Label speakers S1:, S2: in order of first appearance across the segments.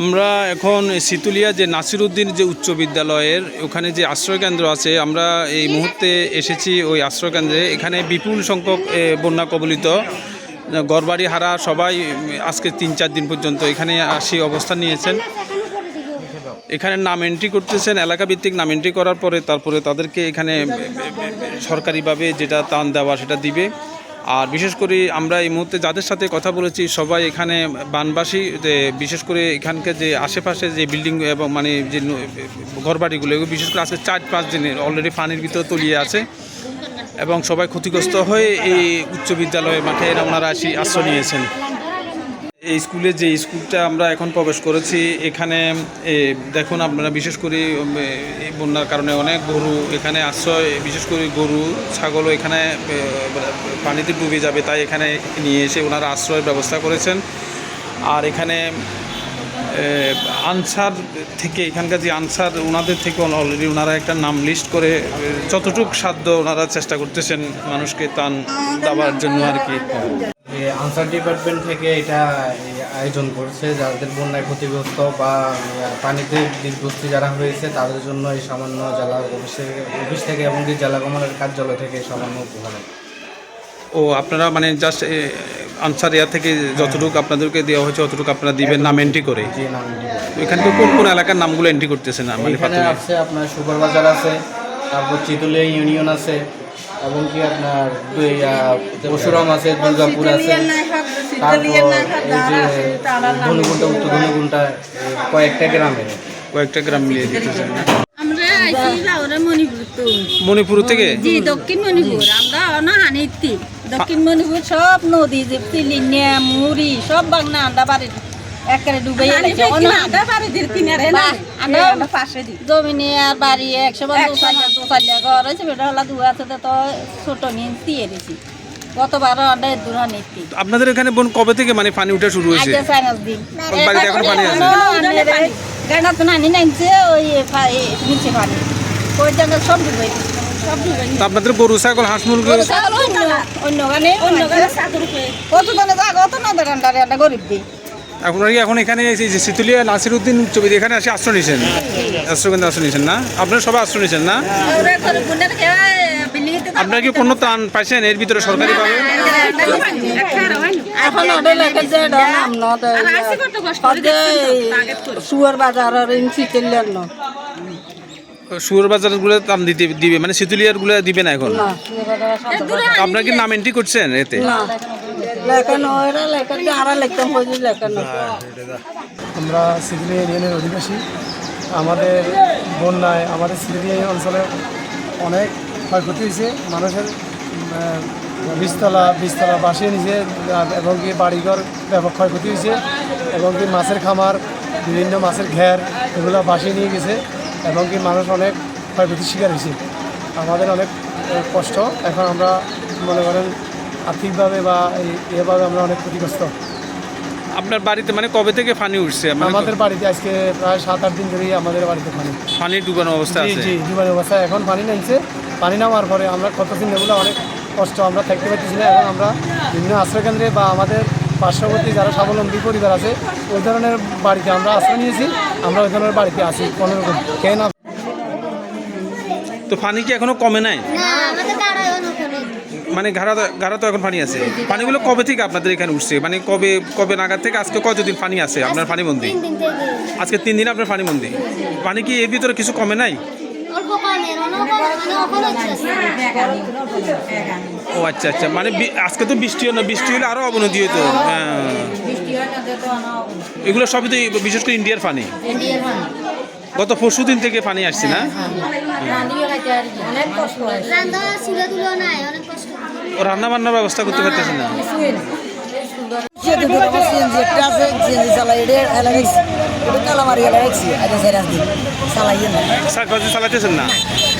S1: আমরা এখন সিতুলিয়া যে নাসিরুদ্দিন যে উচ্চ বিদ্যালয়ের ওখানে যে আশ্রয়কেন্দ্র আছে, আমরা এই মুহূর্তে এসেছি ওই আশ্রয়কেন্দ্রে। এখানে বিপুল সংখ্যক বন্যা কবলিত, গড়বাড়ি, হারা সবাই আজকে তিন চার দিন পর্যন্ত এখানে আসি অবস্থান নিয়েছেন। এখানে নাম এন্ট্রি করতেছেন এলাকা ভিত্তিক নাম এন্ট্রি করার পরে তারপরে তাদেরকে এখানে সরকারিভাবে যেটা তান দেওয়া সেটা দিবে। আর বিশেষ করে আমরা এই মুহূর্তে যাদের সাথে কথা বলেছি, সবাই এখানে বানবাসী, যে বিশেষ করে এখানকার যে আশেপাশে যে বিল্ডিং এবং মানে যে ঘরবাড়িগুলো, এগুলো বিশেষ করে আজকে চার পাঁচ দিনের অলরেডি পানির ভিতরে তলিয়ে আছে এবং সবাই ক্ষতিগ্রস্ত হয়ে এই উচ্চ বিদ্যালয়ের মাঠে ওনারা আসি আশ্রয় নিয়েছেন। এই স্কুলে যে স্কুলটা আমরা এখন প্রবেশ করেছি, এখানে দেখুন আপনারা, বিশেষ করে বন্যার কারণে অনেক গরু এখানে আশ্রয়, বিশেষ করে গরু ছাগলও এখানে পানিতে ডুবে যাবে, তাই এখানে নিয়ে এসে ওনারা আশ্রয়ের ব্যবস্থা করেছেন। আর এখানে আনসার থেকে, এখানকার যে আনসার, ওনাদের থেকে অলরেডি ওনারা একটা নাম লিস্ট করে যতটুক সাধ্য ওনারা চেষ্টা করতেছেন মানুষকে তান দেওয়ার জন্য আর কি।
S2: আনসার ডিপার্টমেন্ট থেকে এটা আয়োজন করছে। যাদের বন্যায় ক্ষতিগ্রস্ত বা পানিতে বিধ্বস্তি যারা হয়েছে তাদের জন্য এই সামান্য জেলা অফিস থেকে অফিস থেকে এবং জেলা কমান্ডার কার্যালয় থেকে সামান্য উপহার।
S1: ও আপনারা মানে জাস্ট আনসার ইয়ার থেকে যতটুকু আপনাদেরকে দেওয়া হয়েছে ততটুকু আপনারা দিবেন নাম এন্ট্রি করে? এখানে কোন কোন এলাকার নামগুলো এন্ট্রি করতেছেন না? মানে
S2: এখানে আছে আপনার সুপার বাজার আছে তারপর চিতুলিয়া ইউনিয়ন আছে এবং কি আপনার পরশুরাম আছে দুর্গাপুর আছে। তারপর এই যে ধনুগুন্টা উত্তর ধনুগুন্টা কয়েকটা গ্রামের।
S1: কয়েকটা গ্রাম মিলিয়ে দিতেছেন
S3: আমরা মণিপুর
S1: থেকে?
S3: জি দক্ষিণ মণিপুর। আমরা না দক্ষিণ মণিপুর সব নদী যে মুড়ি সব বাংলা আন্ডা বাড়ি একেবারে ডুবে জমিনে আর বাড়ি একশো ঘর বেটা হলা আছে তো ছোট নিয়ে দিয়ে দিছি গতবার আন্ডা দূর হানিতি
S1: আপনাদের এখানে বোন কবে থেকে মানে পানি উঠা শুরু হয়েছে
S3: আগে সাইনাস দিন
S1: বাড়িতে এখন পানি আছে
S3: গানা তো নানি নাইছে ওই নিচে পানি ওই জায়গা সব ডুবে গেছে, সব ডুবে গেছে।
S1: তা আপনাদের গরু ছাগল হাঁস মুরগি
S3: ছাগল অন্য- গানে অন্য গানে কত জনে জাগো অত না দেন গরিব দি
S1: আপনারা কি এখন এখানে এই যে সিতুলিয়া নাসিরুদ্দিন উচ্চ বিদ্যালয় এখানে আসে আশ্রয় নিয়েছেন। আশ্রয় কেন্দ্রে আশ্রয় নিয়েছেন না? আপনারা সবাই আশ্রয় নিয়েছেন না? আপনারা কি কোনো ত্রাণ পাইছেন? এর ভিতরে সরকারি পাবে
S4: সুয়ার বাজার
S1: বাজারগুলো দিতে দিবে মানে গুলো দিবে না এখন? আপনারা কি নাম এন্ট্রি করছেন এতে?
S4: লেখানো এরা লিখতাম লেখানো
S5: আমরা সিভিলি ইউনিয়নের অধিবাসী। আমাদের বন্যায় আমাদের সিভিলি অঞ্চলে অনেক ক্ষয়ক্ষতি হয়েছে। মানুষের বীজতলা বীজতলা বাসিয়ে নিছে এবং কি বাড়িঘর ব্যাপক ক্ষয়ক্ষতি হয়েছে এবং কি মাছের খামার বিভিন্ন মাছের ঘের এগুলো বাসিয়ে নিয়ে গেছে এবং কি মানুষ অনেক ক্ষয়ক্ষতির শিকার হয়েছে। আমাদের অনেক কষ্ট। এখন আমরা মনে করেন আর্থিকভাবে বা এই- এভাবে আমরা অনেক ক্ষতিগ্রস্ত।
S1: আপনার বাড়িতে মানে কবে থেকে পানি উঠছে? মানে
S5: আমাদের বাড়িতে আজকে প্রায় সাত আট দিন ধরেই আমাদের বাড়িতে পানি
S1: পানি ডুবানো অবস্থা
S5: জি
S1: আছে?
S5: জি জীবন অবস্থা। এখন পানি নামছে পানি নামার পরে আমরা কতদিন এগুলো অনেক কষ্ট আমরা থাকতে পারতেছি না। এখন আমরা বিভিন্ন আশ্রয়কেন্দ্রে বা আমাদের পার্শ্ববর্তী যারা স্বাবলম্বী পরিবার আছে ওই ধরনের বাড়িতে আমরা আশ্রয় নিয়েছি। আমরা ওই ধরনের বাড়িতে আছি। কোনো রকম কেন
S1: তো পানি কি এখনও কমে নাই? মানে ঘাড়া ঘাড়া তো এখন পানি আছে। পানিগুলো কবে থেকে আপনাদের এখানে উঠছে? মানে কবে কবে নাগাদ থেকে আজকে কতদিন পানি আছে আপনার পানি বন্দি আজকে তিন দিন আপনার পানি বন্দি পানি কি এর ভিতরে কিছু কমে নাই?
S6: অল্প কমের অনেক মানে
S1: ও আচ্ছা আচ্ছা। মানে আজকে তো বৃষ্টি হলো বৃষ্টি হলে আরও অবনতি হতো হ্যাঁ। এগুলো সবই তো বিশেষ করে ইন্ডিয়ার পানি। গত পরশু দিন থেকে পানি আসছে না?
S6: তুলো নাই অনেক কষ্ট
S1: রান্না বান্নার ব্যবস্থা করতে পারতেছে না?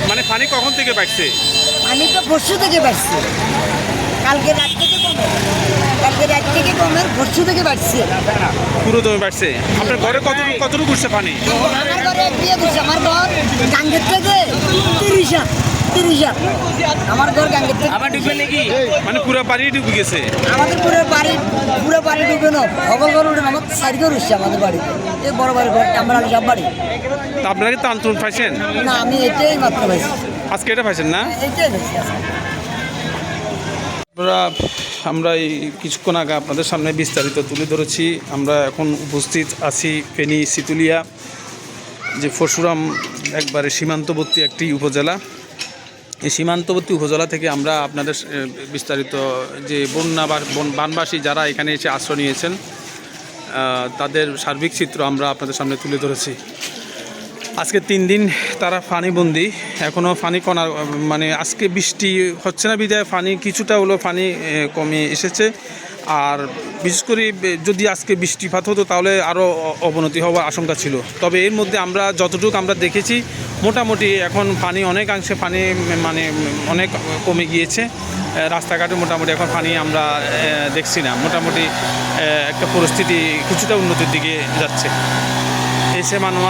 S1: মানে পানি কখন থেকে বাড়ছে
S4: পানি তো পরশু থেকে বাড়ছি? কালকে রাত থেকে কালকে রাত থেকে কমে পরশু থেকে বাড়ছে
S1: পুরো দমে বাড়ছে? আপনার ঘরে কত কতটুকু উঠছে পানি?
S4: আমার ঘরে বিয়ে আমার ঘর গাঙ্গের থেকে আমার ঘর গাঙ্গে
S2: আবার ঢুকবে নাকি?
S1: মানে পুরো বাড়ি ডুবে গেছে?
S4: আমাদের পুরো বাড়ি পুরো বাড়ি ডুবে না। সকল ঘর উঠে আমার সাইড ঘর উঠছে আমাদের বাড়ি। এই বড় বাড়ি ঘর আমরা সব বাড়ি।
S1: আপনারা কি তান্ত্রণ পাইছেন?
S4: না আমি এটাই মাত্র পাইছি।
S1: আজকে এটা পাইছেন না?
S4: এটাই পাইছি
S1: আমরা আমরা এই কিছুক্ষণ আগে আপনাদের সামনে বিস্তারিত তুলে ধরেছি। আমরা এখন উপস্থিত আছি ফেনী সিতুলিয়া যে পরশুরাম একবারে সীমান্তবর্তী একটি উপজেলা। সীমান্তবর্তী উপজেলা থেকে আমরা আপনাদের বিস্তারিত যে বন্যা বানবাসী যারা এখানে এসে আশ্রয় নিয়েছেন তাদের সার্বিক চিত্র আমরা আপনাদের সামনে তুলে ধরেছি। আজকে তিন দিন তারা ফানিবন্দি এখনও ফানি কণার মানে আজকে বৃষ্টি হচ্ছে না বিদায়, ফানি কিছুটা হলো ফানি কমে এসেছে। আর বিশেষ করে যদি আজকে বৃষ্টিপাত হতো তাহলে আরও অবনতি হওয়ার আশঙ্কা ছিল। তবে এর মধ্যে আমরা যতটুকু আমরা দেখেছি, মোটামুটি এখন পানি অনেকাংশে পানি মানে অনেক কমে গিয়েছে। রাস্তাঘাটে মোটামুটি এখন পানি আমরা দেখছি না। মোটামুটি একটা পরিস্থিতি কিছুটা উন্নতির দিকে যাচ্ছে। এসে মানুষ